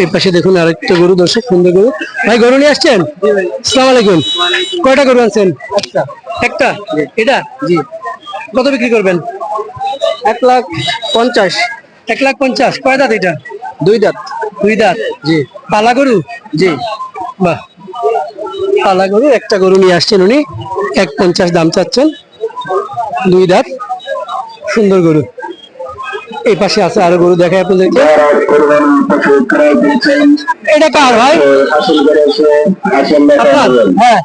এই পাশে দেখুন আরেকটা গরু দর্শক সুন্দর গরু। ভাই গরু নিয়ে আসছেন? সালাম আলাইকুম। কয়টা গরু আনছেন? একটা। একটা? এটা? জি। কত বিক্রি করবেন? এক লাখ পঞ্চাশ। এক লাখ পঞ্চাশ। কয় দাঁত এটা? দুই দাঁত। দুই দাঁত। জি। পালা গরু? জি। বাহ। পালা গরু একটা গরু নিয়ে আসছেন উনি। এক পঞ্চাশ দাম চাচ্ছেন। দুই দাঁত। সুন্দর গরু। এই পাশে আছে আরও গরু দেখায় আপনাদেরকে। এটা কার ভাই? হ্যাঁ?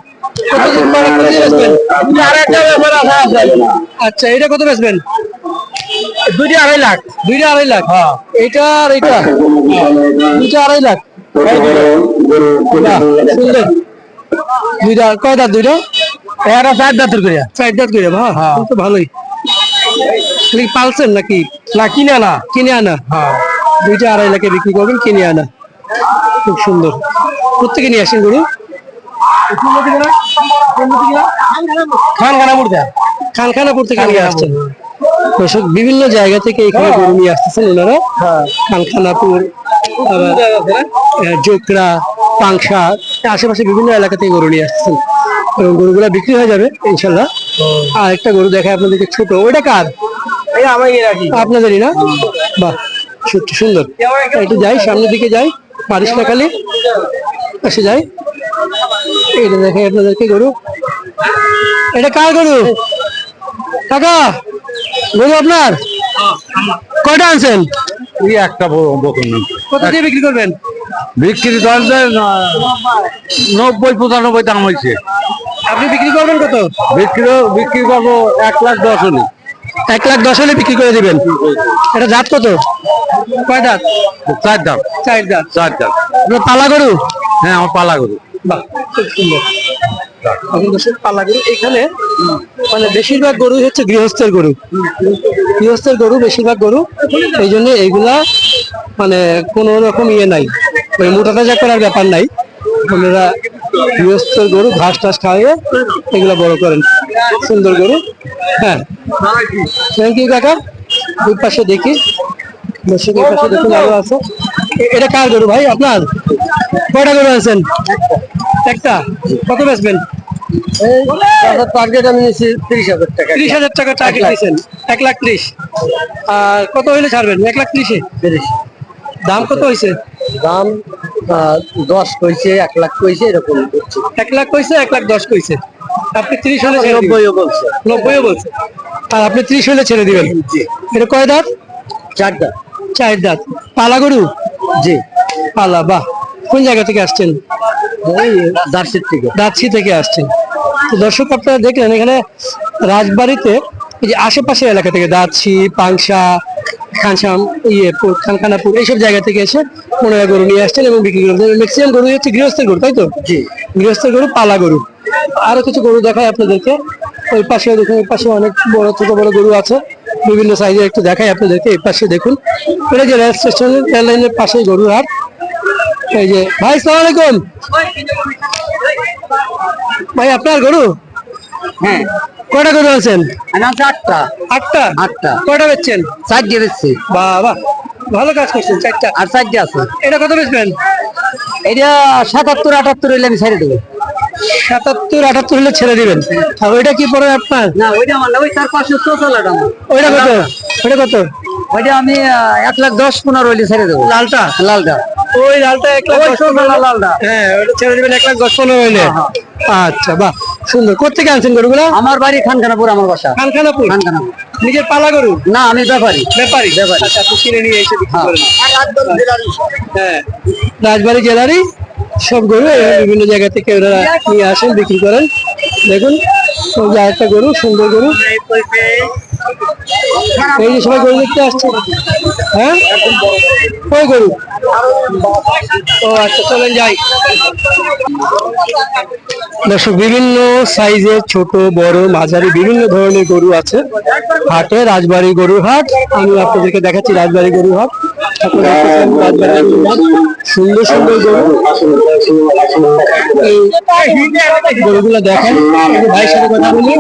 আচ্ছা এটা কত বেচবেন? দুইটা আড়াই লাখ। দুইটা আড়াই লাখ? হ্যাঁ। এটা আর এটা দুইটা আড়াই লাখ। সুন্দর। দুইটা কয় দাঁত দুইটা? এরা চার দাঁতের করে চার দাঁত করে বাহ। হ্যাঁ। তো ভালোই। পালছেন নাকি? না কিনে আনা। কিনে আনা? হ্যাঁ। দুইটা আড়াই লাখে বিক্রি করবেন কিনে আনা। খুব সুন্দর। প্রত্যেকে নিয়ে আসেন গরু? খানখানাপুর খানখানাপুর থেকে নিয়ে আসছেন। দর্শক বিভিন্ন জায়গা থেকে এখানে গরু নিয়ে আসতেছেন ওনারা। খানখানাপুর আবার জোকরা পাংশা আশেপাশে বিভিন্ন এলাকা থেকে গরু নিয়ে আসতেছেন। এবং গরুগুলা বিক্রি হয়ে যাবে ইনশাল্লাহ। আর একটা গরু দেখায় আপনাদেরকে ছোট। ওইটা কার? আপনাদেরই না? বাহ সত্যি সুন্দর। একটু যাই সামনের দিকে যাই পারিস না খালি পাশে যাই। এটা দেখে আপনাদেরকে গরু। এটা কার গরু? কাকা গরু আপনার? কয়টা আনছেন? এই একটা বকন। কত দিয়ে বিক্রি করবেন? বিক্রি দরজে নব্বই পঁচানব্বই দাম হয়েছে। আপনি বিক্রি করবেন কত? বিক্রি বিক্রি করব এক লাখ দশ হলে। এক লাখ দশ হলে বিক্রি করে দিবেন। এটা জাত কত? কয় দাঁত চার দাম চার দাঁত চার আপনার পালা গরু? হ্যাঁ আমার পালা গরু। বাহ খুব সুন্দর। এখন দর্শক পালা গরু। এখানে মানে বেশিরভাগ গরু হচ্ছে গৃহস্থের গরু। গৃহস্থের গরু বেশিরভাগ গরু। এই জন্য এইগুলা মানে কোনো রকম ইয়ে নাই। ওই মোটা তাজা করার ব্যাপার নাই। গৃহস্থের গরু ঘাস টাস খাওয়িয়ে এগুলা বড় করেন। সুন্দর গরু। হ্যাঁ। থ্যাংক ইউ কাকা। ওই পাশে দেখি। দর্শক এই পাশে দেখুন আরও আছে। এটা কার গরু ভাই আপনার? কয়টা গরু আছেন? একটা। কত বেচবেন? টার্গেট আমি নিয়েছি তিরিশ হাজার টাকা। ত্রিশ হাজার টাকা টার্গেট দিয়েছেন এক লাখ ত্রিশ। আর কত হইলে ছাড়বেন? এক লাখ ত্রিশে? দাম কত হয়েছে দাম দশ কইছে এক লাখ কইছে এরকম এক লাখ কইছে এক লাখ দশ কইছে। আপনি ত্রিশ হলে। নব্বইও বলছে। নব্বইও বলছে। আর আপনি ত্রিশ হলে ছেড়ে দিবেন। এটা কয় দাঁত? চারটা চার দাঁত। পালা গরু? জি। পালা বাহ। কোন জায়গা থেকে আসছেন? ওই দার্সির থেকে। দাচ্ছি থেকে আসছেন। তো দর্শক আপনারা দেখলেন এখানে রাজবাড়িতে এই যে আশেপাশের এলাকা থেকে দাচ্ছি পাংশা খানসাম ইয়ে খানখানাপুর এইসব জায়গা থেকে এসে পনেরো গরু নিয়ে আসছেন এবং বিক্রি করছেন। ম্যাক্সিমাম গরু হচ্ছে গৃহস্থের গরু তাই তো? জি। গৃহস্থের গরু পালা গরু। আরও কিছু গরু দেখায় আপনাদেরকে। ওই পাশে দেখুন ওই পাশে অনেক বড় ছোট বড় গরু আছে। বিভিন্ন সাইজের একটু দেখাই আপনাদেরকে এই পাশে দেখুন। এটা যে রেল স্টেশনের রেল লাইনের পাশেই গরুর হাট। এই যে ভাই সালাম আলাইকুম। ভাই আপনার গরু? হ্যাঁ। কয়টা গরু আছেন চারটা আটটা। আটটা? কয়টা বেচছেন? চারটে বেচছি। বাবা ভালো কাজ করছেন চারটা। আর চারটে আছে। এটা কত বেচবেন? এটা সাতাত্তর আটাত্তর হইলে আমি ছেড়ে দেবো। সাতাত্তর আটাত্তর হলে ছেড়ে দিবেন। আর ওইটা কি পড়ে আপনার? না ওইটা আমার না ওই চার পাঁচশো চৌচল্লিশ ওইটা কত? ওইটা কত? ওইটা আমি এক লাখ দশ পনেরো হইলে ছেড়ে দেবো। লালটা? লালটা। ওই লালটা এক লাখ লালটা। হ্যাঁ ওটা ছেড়ে দিবেন এক লাখ দশ পনেরো হইলে। আচ্ছা বাহ। সুন্দর। কোথেকে আনছেন গরুগুলো? আমার বাড়ি খানখানাপুর আমার বাসা। খানখানাপুর? খানখানাপুর। নিজের পালা গরু? না আমি ব্যাপারী। ব্যাপারী? ব্যাপারী। আচ্ছা কিনে নিয়ে এসে হ্যাঁ। হ্যাঁ। রাজবাড়ি জেলারই সব গরু বিভিন্ন জায়গা থেকে ওনারা নিয়ে আসেন বিক্রি করেন। দেখুন একটা গরু সুন্দর গরু। এই যে সবাই গরু দেখতে আসছে। হ্যাঁ? ওই গরু। ও আচ্ছা চলেন যাই। দর্শক, বিভিন্ন সাইজের ছোট, বড়, মাঝারি বিভিন্ন ধরনের গরু আছে। হাটে রাজবাড়ি গরুর হাট। আমি আপনাদেরকে দেখাচ্ছি রাজবাড়ি গরুর হাট। সুন্দর সুন্দর গরু। গরুগুলো দেখেন। ভাইয়ের সাথে কথা বলি।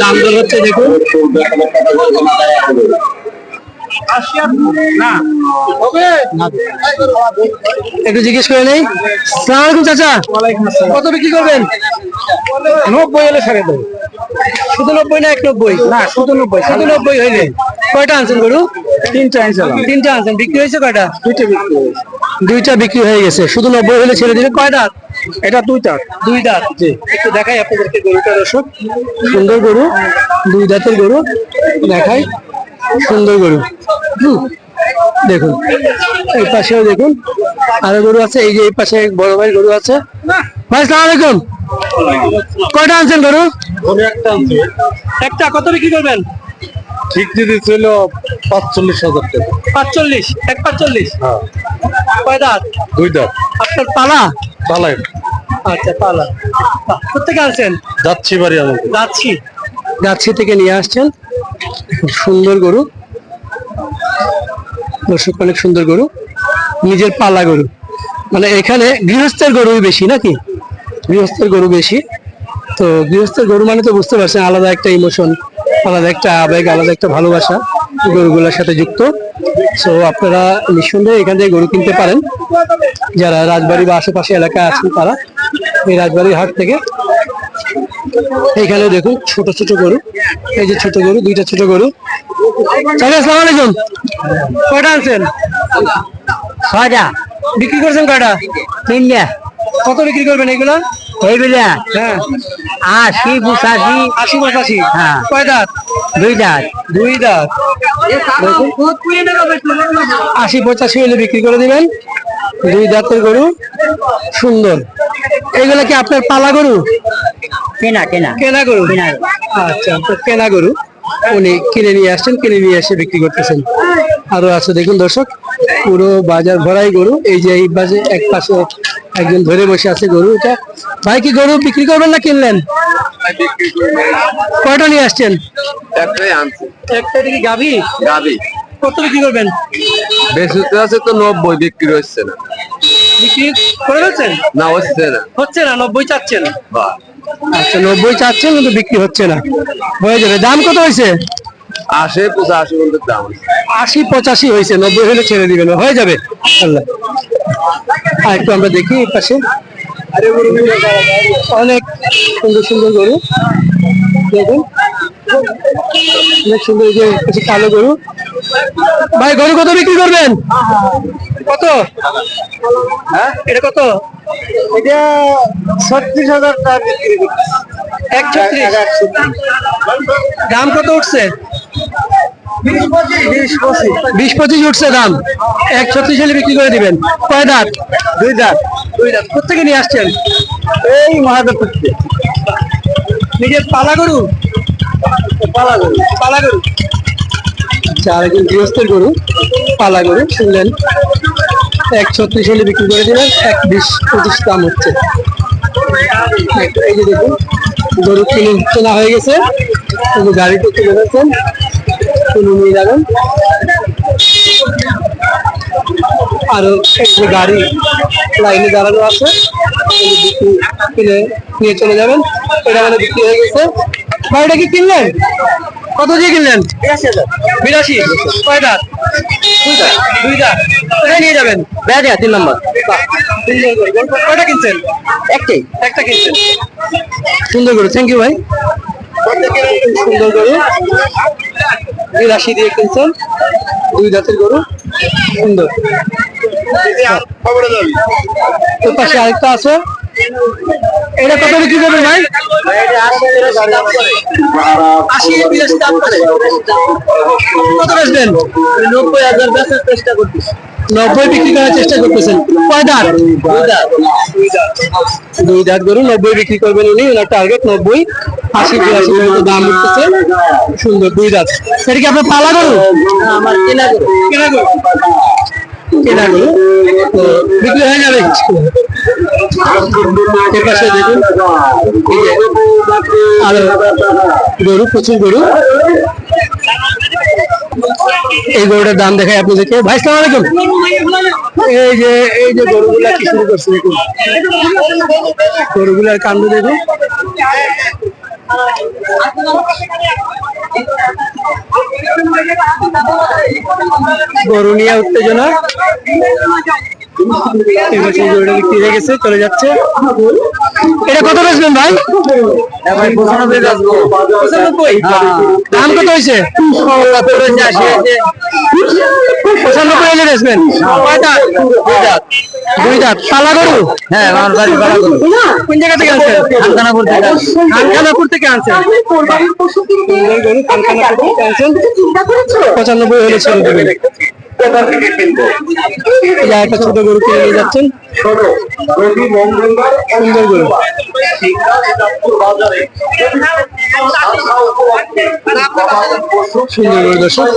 দাম দর হচ্ছে দেখুন একটু জিজ্ঞেস করে নেই। সালাম আলাইকুম চাচা। কত বিক্রি করবেন? নব্বই হলে ছেড়ে দেবো। শুধু নব্বই না এক নব্বই না শুধু নব্বই। শুধু নব্বই হইলে কয়টা আনছেন গরু? তিনটা আনছিলাম। তিনটা আনছেন। বিক্রি হয়েছে কয়টা? দুইটা বিক্রি হয়েছে। দুইটা বিক্রি হয়ে গেছে। শুধু নব্বই হলে ছেড়ে দিবে কয় দাঁত দুই দুইটা দুই দাঁত। জি। একটু দেখাই আপনাদেরকে গরুটা দর্শক। সুন্দর গরু দুই দাঁতের গরু দেখাই। সুন্দর গরু। হুম, দেখুন এই পাশেও দেখুন আরও গরু আছে এই যে এই পাশে বড় ভাই গরু আছে। ভাই সালাম আলাইকুম। কয়টা আনছেন গরু? একটা আনছি। একটা কত বিক্রি করবেন? ঠিক যদি ছিল পাঁচচল্লিশ হাজার টাকা। পাঁচচল্লিশ এক পাঁচচল্লিশ? হ্যাঁ। কয় দাঁত? দুইটা আপনার পালা? পালাই। আচ্ছা পালা। কোথেকে আনছেন যাচ্ছি বাড়ি আমাকে যাচ্ছি। যাচ্ছি থেকে নিয়ে আসছেন। খুব সুন্দর গরু। দর্শক অনেক সুন্দর গরু। নিজের পালা গরু। মানে এখানে গৃহস্থের গরুই বেশি নাকি? গৃহস্থের গরু বেশি। তো গৃহস্থের গরু মানে তো বুঝতে পারছেন আলাদা একটা ইমোশন আলাদা একটা আবেগ আলাদা একটা ভালোবাসা গরুগুলোর সাথে যুক্ত। তো আপনারা নিঃসন্দেহে এখান থেকে গরু কিনতে পারেন। যারা রাজবাড়ি বা আশেপাশে এলাকায় আছেন তারা এই রাজবাড়ির হাট থেকে এখানে দেখুন ছোট ছোট গরু এই যে ছোট গরু দুইটা ছোট গরু। আসসালামু আলাইকুম। কয়টা আনছেন? ছয়টা। বিক্রি করছেন কয়টা? তিনটা। কত বিক্রি করবেন এগুলা এইগুলা? হ্যাঁ। আশি পঁচাশি। আশি পঁচাশি। হ্যাঁ। কয় দাঁত? দুই দাঁত। দুই দাঁত। আশি পঁচাশি হলে বিক্রি করে দিবেন। দুই দাঁতের গরু। সুন্দর। এইগুলা কি আপনার পালা গরু? কেনা কেনা। কেনা গরু? আচ্ছা তো কেনা গরু। উনি কিনে নিয়ে আসছেন কিনে নিয়ে এসে বিক্রি করতেছেন। আরও আছে দেখুন দর্শক পুরো বাজার ভরাই গরু। এই যে এই বাজে এক পাশে একজন ধরে বসে আছে গরু। এটা ভাই কি গরু বিক্রি করবেন না কিনলেন? কয়টা নিয়ে আসছেন? একটাই আনছি। একটা দিকে গাভি? গাবি কত বিক্রি করবেন? বেশি আছে তো নব্বই বিক্রি হচ্ছে না। বিক্রি করে ফেলছেন? না হচ্ছে না। হচ্ছে না নব্বই চাচ্ছেন। আচ্ছা নব্বই চাচ্ছেন কিন্তু বিক্রি হচ্ছে না। হয়ে যাবে। দাম কত হয়েছে? আশি পঁচাশি পর্যন্ত দাম আশি পঁচাশি হয়েছে নব্বই হলে ছেড়ে দিবেন। হয়ে যাবে। আর একটু আমরা দেখি এই পাশে। অনেক সুন্দর সুন্দর গরু। দেখুন। অনেক সুন্দর যে কালো গরু। ভাই গরু কত বিক্রি করবেন? কত? হ্যাঁ? এটা কত? এটা ছত্রিশ হাজার টাকা বিক্রি এক ছত্রিশ? দাম কত উঠছে? বিশ পঁচিশ। উঠছে দাম। এক ছত্রিশ হলে বিক্রি করে দিবেন। কয় দাঁত? দুই দাঁত। দুই দাঁত। কোথেকে নিয়ে আসছেন? এই মহাদেব। নিজের পালা গরু? পালা গরু। পালা গরু। আচ্ছা আরেকজন গৃহস্থের গরু, পালা গরু, শুনলেন। এক ছত্রিশ হলে বিক্রি করে দিলেন, এক বিশ পঁচিশ দাম হচ্ছে। এই যে দেখুন, গরু কিনে কেনা হয়ে গেছে। কিন্তু গাড়িতে তুলে ফেলছেন কিনে নিয়ে যাবেন। আরও এক যে গাড়ি, লাইনে দাঁড়ানো আছে বিক্রি কিনে নিয়ে চলে যাবেন। এটা মানে বিক্রি হয়ে গেছে। গাড়িটা কি কিনলেন? কত দিয়ে কিনলেন? বিরাশি কয় দাঁত? দুই দাঁত। কোথায় নিয়ে যাবেন? বেড়ে তিন নম্বর। কয়টা কিনছেন? একটাই। একটা কিনছেন। সুন্দর করে থ্যাংক ইউ ভাই। সুন্দর গরু। বিরাশি দিয়ে কিনছেন। দুই দাঁতের গরু। সুন্দর। পাশে আরেকটা আছে। এটা কত বিক্রি করবেন ভাই? আশি বিরাশি দাম করে। কত বেচবেন? নব্বই হাজার বেচার চেষ্টা করতেছি। নব্বই বিক্রি করার চেষ্টা করতেছেন। কয় দাঁত? দুই দাঁত। গরু নব্বই বিক্রি করবেন উনি ওনার টার্গেট নব্বই। আশি বিরাশি দাম উঠতেছে। সুন্দর দুই দাঁত। এটা কি আপনার পালা গরু? আমার কেনা গরু। কেনা গরু। কেনা গরু। তো বিক্রি হয়ে যাবে? পাশে দেখুন। আরও গরু, প্রচুর গরু। এই গরুটার দাম দেখাই আপনাদেরকে। ভাই সালাম আলাইকুম। এই যে এই যে গরুগুলা কি শুরু করছে দেখুন। গরুগুলার কাণ্ড দেখুন। গরু নিয়ে উত্তেজনা। এই গরুটা বিক্রি হয়ে গেছে চলে যাচ্ছে। এটা কত বেচবেন ভাই? ভাই পঁচানব্বই। বেচবো পঁচানব্বই। দাম কত হয়েছে? পঁচানব্বই হলে বেচবেন। দুই দাঁত। পালা গরু? হ্যাঁ আমার বাড়ি ভাড়া করো কোন জায়গা থেকে আনছেন? খানখানাপুর থেকে। খানখানাপুর থেকে আনছেন? পঁচানব্বই হলে ছেড়ে দেবেন। এই যে একটা ছোট গরু কিনে নিয়ে যাচ্ছেন সুন্দর গরু। সুন্দর গরু দর্শক।